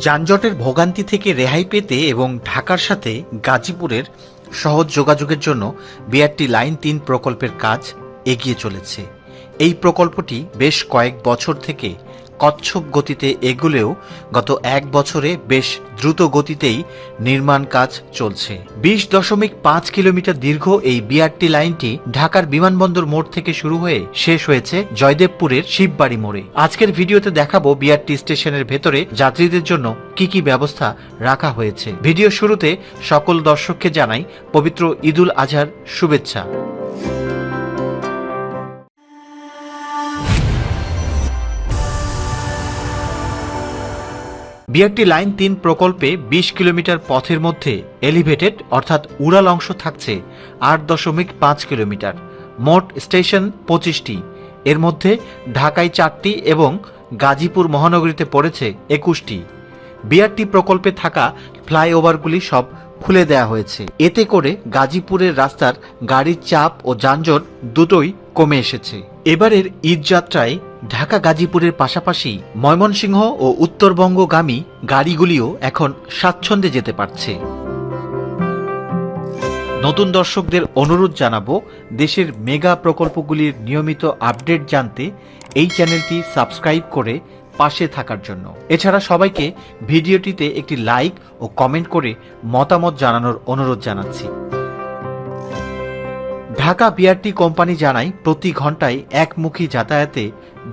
যানজটের ভোগান্তি থেকে রেহাই পেতে এবং ঢাকার সাথে গাজীপুরের সহজ যোগাযোগের জন্য বিআরটি লাইন তিন প্রকল্পের কাজ এগিয়ে চলেছে। এই প্রকল্পটি বেশ কয়েক বছর থেকে কচ্ছপ গতিতে এগুলেও গত এক বছরে বেশ দ্রুত গতিতেই নির্মাণ কাজ চলছে। বিশ দশমিক পাঁচ কিলোমিটার দীর্ঘ এই বিআরটি লাইনটি ঢাকার বিমানবন্দর মোড় থেকে শুরু হয়ে শেষ হয়েছে জয়দেবপুরের শিববাড়ি মোড়ে। আজকের ভিডিওতে দেখাবো বিআরটি স্টেশনের ভেতরে যাত্রীদের জন্য কি কি ব্যবস্থা রাখা হয়েছে। ভিডিও শুরুতে সকল দর্শককে জানাই পবিত্র ঈদুল আজহার শুভেচ্ছা। বিআরটি লাইন তিন প্রকল্পে বিশ কিলোমিটার পথের মধ্যে এলিভেটেড অর্থাৎ উড়াল অংশ থাকছে আট দশমিক পাঁচ কিলোমিটার। মোট স্টেশন পঁচিশটি। এর মধ্যে ঢাকায় চারটি এবং গাজীপুর মহানগরীতে পড়েছে একুশটি। বিআরটি প্রকল্পে থাকা ফ্লাইওভারগুলি সব খুলে দেওয়া হয়েছে। এতে করে গাজীপুরের রাস্তার গাড়ির চাপ ও যানজট দুটোই কমে এসেছে। এবারের ঈদ যাত্রায় ঢাকা গাজীপুরের পাশাপাশি ময়মনসিংহ ও উত্তরবঙ্গগামী গাড়িগুলিও এখন স্বাচ্ছন্দ্যে যেতে পারছে। নতুন দর্শকদের অনুরোধ জানাব, দেশের মেগা প্রকল্পগুলির নিয়মিত আপডেট জানতে এই চ্যানেলটি সাবস্ক্রাইব করে পাশে থাকার জন্য। এছাড়া সবাইকে ভিডিওটিতে একটি লাইক ও কমেন্ট করে মতামত জানানোর অনুরোধ জানাচ্ছি। ঢাকা বিআরটি কোম্পানি জানায়, প্রতি ঘন্টায় একমুখী যাতায়াতে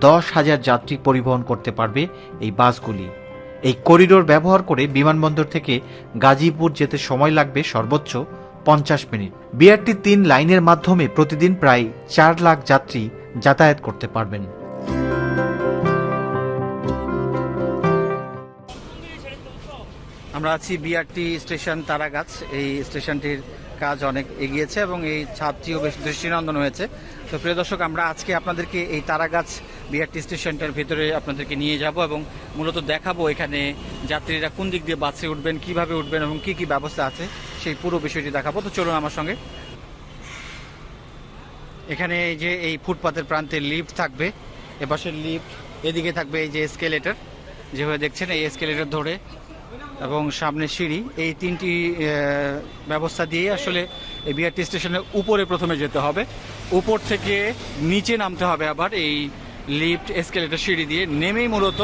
দশ হাজার যাত্রী পরিবহন করতে পারবে এই বাসগুলি। এই করিডোর ব্যবহার করে বিমানবন্দর থেকে গাজীপুর যেতে সময় লাগবে সর্বোচ্চ পঞ্চাশ মিনিট। বিআরটি তিন লাইনের মাধ্যমে প্রতিদিন প্রায় চার লাখ যাত্রী যাতায়াত করতে পারবেন। আমরা আছি বিআরটি স্টেশন তারাগাছ। এই স্টেশনটির কাজ অনেক এগিয়েছে এবং এই ছাদটিও বেশ দৃষ্টিনন্দন হয়েছে। তো প্রিয় দর্শক, আমরা আজকে আপনাদেরকে এই তারাগাছ বিআরটি স্টেশনটার ভেতরে আপনাদেরকে নিয়ে যাব এবং মূলত দেখাবো এখানে যাত্রীরা কোন দিক দিয়ে বাসে উঠবেন, কীভাবে উঠবেন এবং কি কি ব্যবস্থা আছে, সেই পুরো বিষয়টি দেখাবো। তো চলুন আমার সঙ্গে। এখানে এই যে এই ফুটপাতের প্রান্তে লিফট থাকবে এপাশের লিফট, এদিকে থাকবে এই যে এসকেলেটর যেভাবে দেখছেন, এই এসকেলেটর ধরে এবং সামনে সিঁড়ি, এই তিনটি ব্যবস্থা দিয়ে আসলে এই বিআরটি স্টেশনের উপরে প্রথমে যেতে হবে। উপর থেকে নিচে নামতে হবে আবার, এই লিফট, এসকেলেটর সিঁড়ি দিয়ে নেমেই মূলত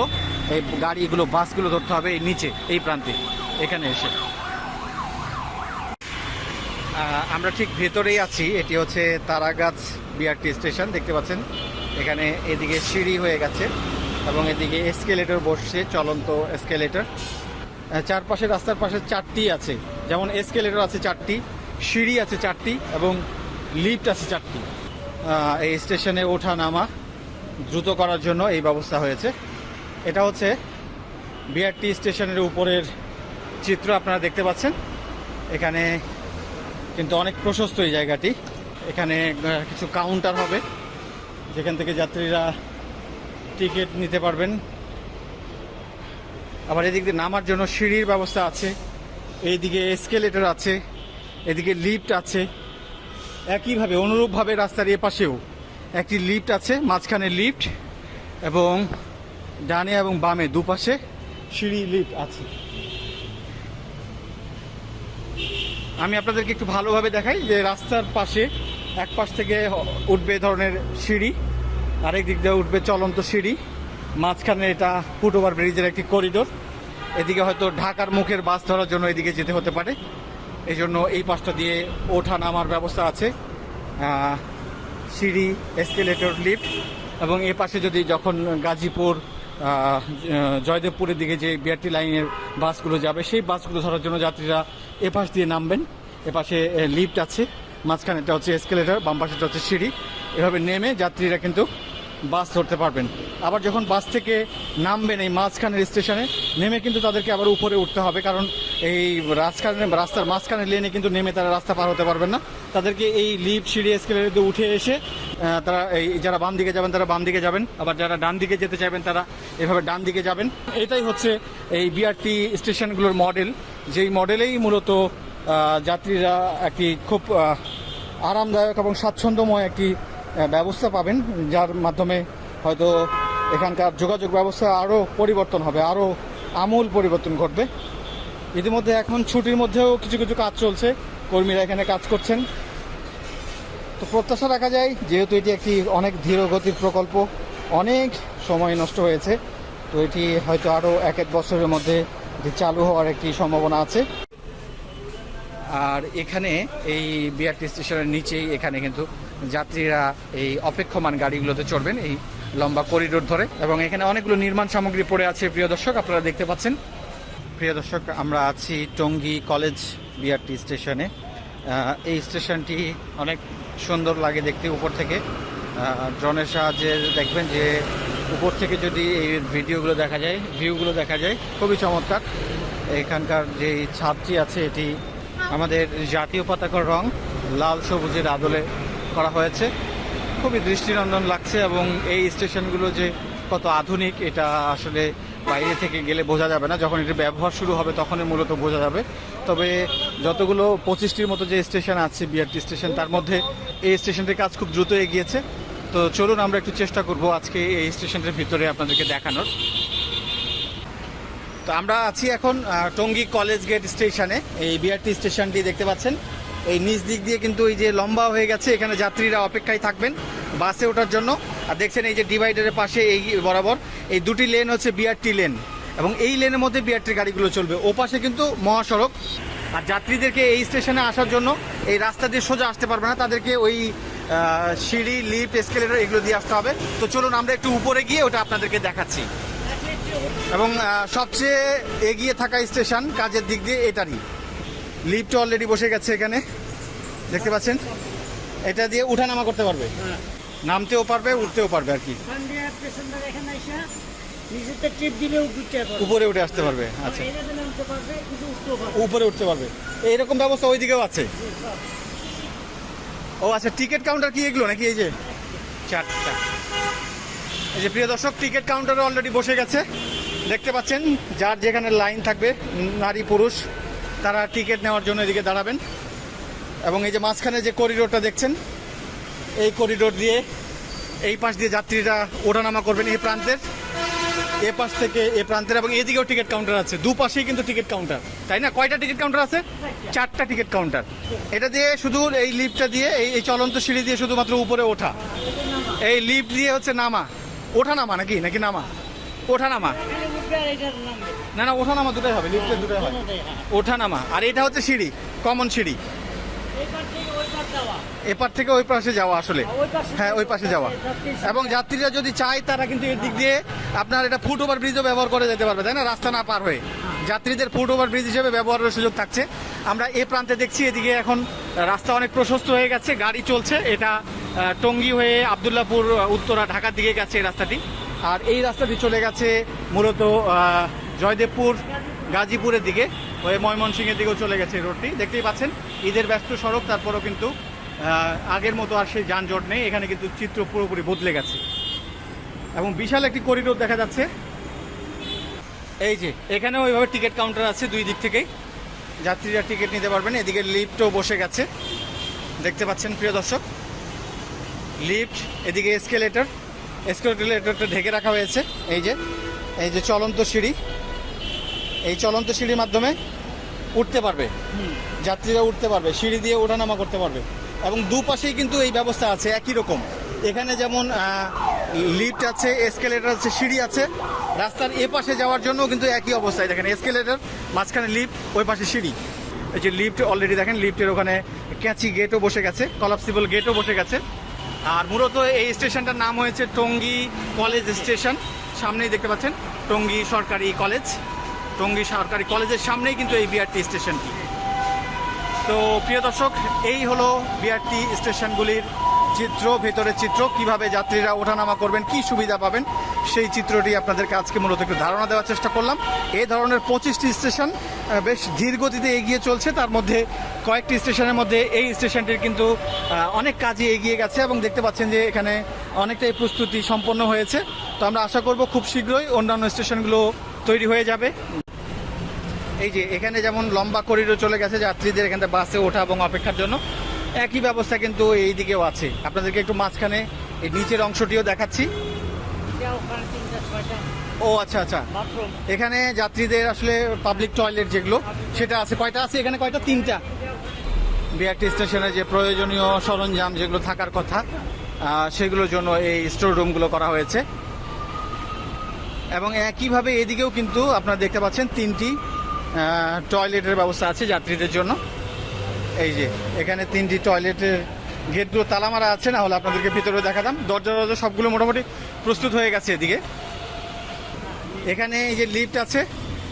এই গাড়িগুলো, বাসগুলো ধরতে হবে এই নিচে, এই প্রান্তে, এখানে এসে। আমরা ঠিক ভেতরেই আছি, এটি হচ্ছে তারাগাছ বিআরটি স্টেশন, দেখতে পাচ্ছেন? এখানে এদিকে সিঁড়ি হয়ে গেছে এবং এদিকে এসকেলেটর বসছে, চলন্ত এসকেলেটর। চারপাশে রাস্তার পাশে চারটি আছে। যেমন এসকেলেটর আছে চারটি, সিঁড়ি আছে চারটি এবং লিফট আছে চারটি। এই স্টেশনে ওঠা নামা দ্রুত করার জন্য এই ব্যবস্থা হয়েছে। এটা হচ্ছে বিআরটি স্টেশনের উপরের চিত্র, আপনারা দেখতে পাচ্ছেন। এখানে কিন্তু অনেক প্রশস্ত এই জায়গাটি। এখানে কিছু কাউন্টার হবে। যেখান থেকে যাত্রীরা টিকিট নিতে পারবেন। আবার এদিক দিয়ে নামার জন্য সিঁড়ির ব্যবস্থা আছে, এইদিকে এসকেলেটর আছে, এদিকে লিফট আছে। একইভাবে, অনুরূপভাবে রাস্তার এ পাশেও একটি লিফট আছে, মাঝখানে লিফট এবং ডানে এবং বামে দুপাশে সিঁড়ি লিফট আছে। আমি আপনাদেরকে একটু ভালোভাবে দেখাই যে রাস্তার পাশে এক পাশ থেকে উঠবে ধরনের সিঁড়ি আরেক দিক দিয়ে উঠবে চলন্ত সিঁড়ি। মাঝখানে এটা ফুট ওভার ব্রিজের একটি করিডোর। এদিকে হয়তো ঢাকার মুখের বাস ধরার জন্য এদিকে যেতে হতে পারে। এই জন্য এই পাশটা দিয়ে ওঠা নামার ব্যবস্থা আছে। সিঁড়ি এসকেলেটর লিফট এবং এ পাশে যদি যখন গাজীপুর জয়দেবপুরের দিকে যে বিআরটি লাইনের বাসগুলো যাবে, সেই বাসগুলো ধরার জন্য যাত্রীরা এ পাশ দিয়ে নামবেন। এ পাশে লিফট আছে। মাঝখানে এটা হচ্ছে এসকেলেটর বাম পাশেটা হচ্ছে সিঁড়ি। এভাবে নেমে যাত্রীরা কিন্তু বাস ধরতে পারবেন। আবার যখন বাস থেকে নামবেন এই মাঝখানের স্টেশনে, নেমে কিন্তু তাদেরকে আবার উপরে উঠতে হবে, কারণ এই রাজখানে রাস্তার মাঝখানে লেনে কিন্তু নেমে তারা রাস্তা পার হতে পারবেন না। তাদেরকে এই লিফট সিঁড়ি এসকেলেটর দিয়ে উঠে এসে তারা এই যারা বাম দিকে যাবেন, তারা বাম দিকে যাবেন। আবার যারা ডান দিকে যেতে চাইবেন, তারা এভাবে ডান দিকে যাবেন। এটাই হচ্ছে এই বিআরটি স্টেশনগুলোর মডেল যেই মডেলেই মূলত যাত্রীরা একটি খুব আরামদায়ক এবং স্বাচ্ছন্দ্যময় একটি ব্যবস্থা পাবেন, যার মাধ্যমে হয়তো এখানকার যোগাযোগ ব্যবস্থা আরও পরিবর্তন হবে আরও আমূল পরিবর্তন ঘটবে। ইতিমধ্যে এখন ছুটির মধ্যেও কিছু কিছু কাজ চলছে, কর্মীরা এখানে কাজ করছেন। তো প্রত্যাশা রাখা যায়, যেহেতু এটি একটি অনেক ধীর গতির প্রকল্প, অনেক সময় নষ্ট হয়েছে, তো এটি হয়তো আরও এক এক বছরের মধ্যে চালু হওয়ার একটি সম্ভাবনা আছে। আর এখানে এই বিআরটি স্টেশনের নিচেই এখানে কিন্তু যাত্রীরা এই অপেক্ষমান গাড়িগুলোতে চড়বেন এই লম্বা করিডোর ধরে। এবং এখানে অনেকগুলো নির্মাণ সামগ্রী পড়ে আছে, প্রিয় দর্শক, আপনারা দেখতে পাচ্ছেন। প্রিয় দর্শক, আমরা আছি টঙ্গী কলেজ বিআরটি স্টেশনে। এই স্টেশনটি অনেক সুন্দর লাগে দেখতে উপর থেকে। ড্রোনের সাহায্যে দেখবেন যে উপর থেকে যদি এই ভিডিওগুলো দেখা যায়, ভিউগুলো দেখা যায়, খুবই চমৎকার। এখানকার যে ছাদটি আছে, এটি আমাদের জাতীয় পতাকার রং লাল, সবুজের আদলে করা হয়েছে। খুবই দৃষ্টিনন্দন লাগছে এবং এই স্টেশনগুলো যে কত আধুনিক, এটা আসলে বাইরে থেকে গেলে বোঝা যাবে না। যখন এটির ব্যবহার শুরু হবে, তখনই মূলত বোঝা যাবে। তবে যতগুলো পঁচিশটির মতো যে স্টেশন আছে, বিআরটি স্টেশন, তার মধ্যে এই স্টেশনটির কাজ খুব দ্রুত এগিয়েছে। তো চলুন, আমরা একটু চেষ্টা করব আজকে এই স্টেশনটির ভিতরে আপনাদেরকে দেখানোর। তো আমরা আছি এখন টঙ্গী কলেজ গেট স্টেশনে। এই বিআরটি স্টেশনটি দেখতে পাচ্ছেন। এই নিচ দিক দিয়ে কিন্তু এই যে লম্বা হয়ে গেছে, এখানে যাত্রীরা অপেক্ষায় থাকবেন বাসে ওঠার জন্য। আর দেখছেন এই যে ডিভাইডারের পাশে এই বরাবর, এই দুটি লেন হচ্ছে বিআরটি লেন। এবং এই লেনের মধ্যে বিআরটির গাড়িগুলো চলবে। ও পাশে কিন্তু মহাসড়ক। আর যাত্রীদেরকে এই স্টেশনে আসার জন্য এই রাস্তা দিয়ে সোজা আসতে পারবে না। তাদেরকে ওই সিঁড়ি, লিফট, এসকেলেটর এগুলো দিয়ে আসতে হবে। তো চলুন, আমরা একটু উপরে গিয়ে ওটা আপনাদেরকে দেখাচ্ছি। এবং সবচেয়ে এগিয়ে থাকা স্টেশন কাজের দিক দিয়ে এটারই। লিফট অলরেডি বসে গেছে এখানে। দেখতে পাচ্ছেন? এটা দিয়ে উঠানামা করতে পারবে। নামতেও পারবে উঠতেও পারবে আর কি। উপরে উঠে আসতে পারবে আচ্ছা। উপরে উঠতে পারবে। এইরকম ব্যবস্থা ওইদিকেও আছে। ও আচ্ছা টিকিট কাউন্টার কি এগুলো নাকি এই যে? চারটা। যে প্রিয় দর্শক টিকিট কাউন্টারে অলরেডি বসে গেছে। দেখতে পাচ্ছেন, যার যেখানে লাইন থাকবে, নারী, পুরুষ, তারা টিকিট নেওয়ার জন্য এদিকে দাঁড়াবেন। এবং এই যে মাঝখানে যে করিডোরটা দেখছেন, এই করিডোর দিয়ে এই পাশ দিয়ে যাত্রীরা ওঠানামা করবেন এই প্রান্তের। এ পাশ থেকে এ প্রান্তের এবং এদিকেও টিকিট কাউন্টার আছে। দুপাশেই কিন্তু টিকিট কাউন্টার তাই না? কয়টা টিকিট কাউন্টার আছে? চারটা টিকিট কাউন্টার এটা দিয়ে শুধু এই লিফটটা দিয়ে, এই এই চলন্ত সিঁড়ি দিয়ে শুধুমাত্র উপরে ওঠা। এই লিফট দিয়ে হচ্ছে নামা। ওঠা নামা নাকি? নাকি নামা? ওঠা নামা না না ওঠা নামা দুটাই হবে লিফটের দুটাই হয়। হ্যাঁ। ওঠা নামা আর এটা হচ্ছে সিঁড়ি কমন সিঁড়ি। এপার থেকে ওই পাশে যাওয়া আসলে। হ্যাঁ ওই পাশে যাওয়া। এবং যাত্রীরা যদি চায় তারা কিন্তু এর দিক দিয়ে আপনার এটা ফুট ওভার ব্রিজও ব্যবহার করে যেতে পারবে তাই না? রাস্তা না পার হয়ে। যাত্রীদের ফুট ওভার ব্রিজ হিসেবে ব্যবহারের সুযোগ থাকছে। আমরা এ প্রান্তে দেখছি এদিকে এখন রাস্তা অনেক প্রশস্ত হয়ে গেছে গাড়ি চলছে এটা টঙ্গী হয়ে আবদুল্লাপুর উত্তরা, ঢাকার দিকে গেছে এই রাস্তাটি। আর এই রাস্তাটি চলে গেছে মূলত জয়দেবপুর, গাজীপুরের দিকে ওই ময়মনসিংহের দিকেও চলে গেছে রোডটি। দেখতেই পাচ্ছেন, ঈদের ব্যস্ত সড়ক, তারপরও কিন্তু আগের মতো আর সেই যানজট নেই। এখানে কিন্তু চিত্র পুরোপুরি বদলে গেছে। এবং বিশাল একটি করিডোর দেখা যাচ্ছে। এই যে এখানে ওইভাবে টিকিট কাউন্টার আছে দুই দিক থেকেই। যাত্রীরা টিকিট নিতে পারবেন। এদিকে লিফটও বসে গেছে। দেখতে পাচ্ছেন, প্রিয় দর্শক লিফট, এদিকে এসকেলেটর এসকেলেটরটা ঢেকে রাখা হয়েছে, এই যে এই যে চলন্ত সিঁড়ি, এই চলন্ত সিঁড়ির মাধ্যমে উঠতে পারবে, যাত্রীরা উঠতে পারবে, সিঁড়ি দিয়ে ওঠানামা করতে পারবে, এবং দুপাশেই কিন্তু এই ব্যবস্থা আছে, একই রকম। এখানে যেমন লিফট আছে এসকেলেটর আছে, সিঁড়ি আছে, রাস্তার এ পাশে যাওয়ার জন্য কিন্তু একই অবস্থায়। দেখেন এসকেলেটর মাঝখানে লিফট, ওই পাশে সিঁড়ি। এই যে লিফট অলরেডি দেখেন, লিফটের ওখানে ক্যাঁচি গেটও বসে গেছে কলাপসিবল গেটও বসে গেছে। আর মূলত এই স্টেশনটার নাম হয়েছে টঙ্গী কলেজ স্টেশন। সামনেই দেখতে পাচ্ছেন, টঙ্গী সরকারি কলেজ। টঙ্গী সরকারি কলেজের সামনেই কিন্তু এই বিআরটি স্টেশনটি। তো প্রিয় দর্শক, এই হলো বিআরটি স্টেশনগুলির চিত্র, ভেতরের চিত্র। কীভাবে যাত্রীরা ওঠানামা করবেন, কি সুবিধা পাবেন সেই চিত্রটি আপনাদেরকে আজকে মূলত একটু ধারণা দেওয়ার চেষ্টা করলাম। এই ধরনের পঁচিশটি স্টেশন বেশ ধীর গতিতে এগিয়ে চলছে। তার মধ্যে কয়েকটি স্টেশনের মধ্যে এই স্টেশনটির কিন্তু অনেক কাজে এগিয়ে গেছে এবং দেখতে পাচ্ছেন যে এখানে অনেকটাই প্রস্তুতি সম্পন্ন হয়েছে। তো আমরা আশা করব খুব শীঘ্রই অন্যান্য স্টেশনগুলো তৈরি হয়ে যাবে। এই যে এখানে যেমন লম্বা করিডোর চলে গেছে যাত্রীদের এখানে বাসে ওঠা এবং অপেক্ষার জন্য, একই ব্যবস্থা কিন্তু এই দিকেও আছে। আপনাদেরকে একটু মাঝখানে, এই নিচের অংশটিও দেখাচ্ছি তিনটা ওখানে তিনটা ছয়টা ও আচ্ছা আচ্ছা। এখানে যাত্রীদের আসলে পাবলিক টয়লেট যেগুলো সেটা আছে। কয়টা আছে এখানে? কয়টা? তিনটা। বিআরটি স্টেশনে যে প্রয়োজনীয় সরঞ্জাম যেগুলো থাকার কথা সেগুলোর জন্য এই স্টোর রুমগুলো করা হয়েছে। এবং একইভাবে এদিকেও কিন্তু আপনারা দেখতে পাচ্ছেন তিনটি টয়লেটের ব্যবস্থা আছে যাত্রীদের জন্য। এই যে এখানে তিনটি টয়লেটের গেটগুলো তালা মারা আছে, না হলে আপনাদেরকে ভিতরে দেখাতাম। দরজা দরজা সবগুলো মোটামুটি প্রস্তুত হয়ে গেছে এদিকে। এখানে এই যে লিফট আছে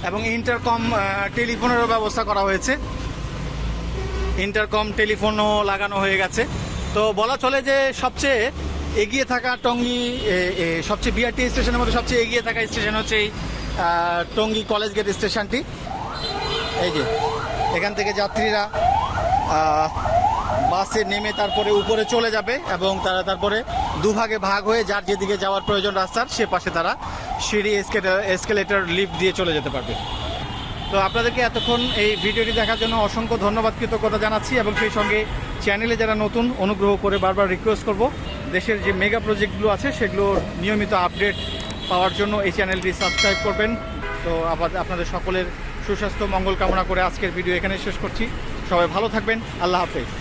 এবং ইন্টারকম টেলিফোনেরও ব্যবস্থা করা হয়েছে। ইন্টারকম টেলিফোনও লাগানো হয়ে গেছে। তো বলা চলে যে সবচেয়ে এগিয়ে থাকা টঙ্গী সবচেয়ে বিআরটি স্টেশনের মধ্যে সবচেয়ে এগিয়ে থাকা স্টেশন হচ্ছে এই টঙ্গী কলেজ গেট স্টেশনটি। এই যে, এখান থেকে যাত্রীরা বাসে নেমে তারপরে উপরে চলে যাবে এবং তারা তারপরে দুভাগে ভাগ হয়ে যার যেদিকে যাওয়ার প্রয়োজন রাস্তার, সে পাশে তারা সিঁড়ি এসকেলেটর লিফট দিয়ে চলে যেতে পারবে। তো আপনাদেরকে এতক্ষণ এই ভিডিওটি দেখার জন্য অসংখ্য ধন্যবাদ, কৃতজ্ঞতা জানাচ্ছি এবং সেই সঙ্গে চ্যানেলে যারা নতুন, অনুগ্রহ করে বারবার রিকোয়েস্ট করব। দেশের যে মেগা প্রজেক্টগুলো আছে, সেগুলোর নিয়মিত আপডেট পাওয়ার জন্য এই চ্যানেলটি সাবস্ক্রাইব করবেন। তো আবার আপনাদের সকলের সুস্বাস্থ্য, মঙ্গল কামনা করে আজকের ভিডিও এখানে শেষ করছি। সবাই ভালো থাকবেন। আল্লাহ হাফেজ।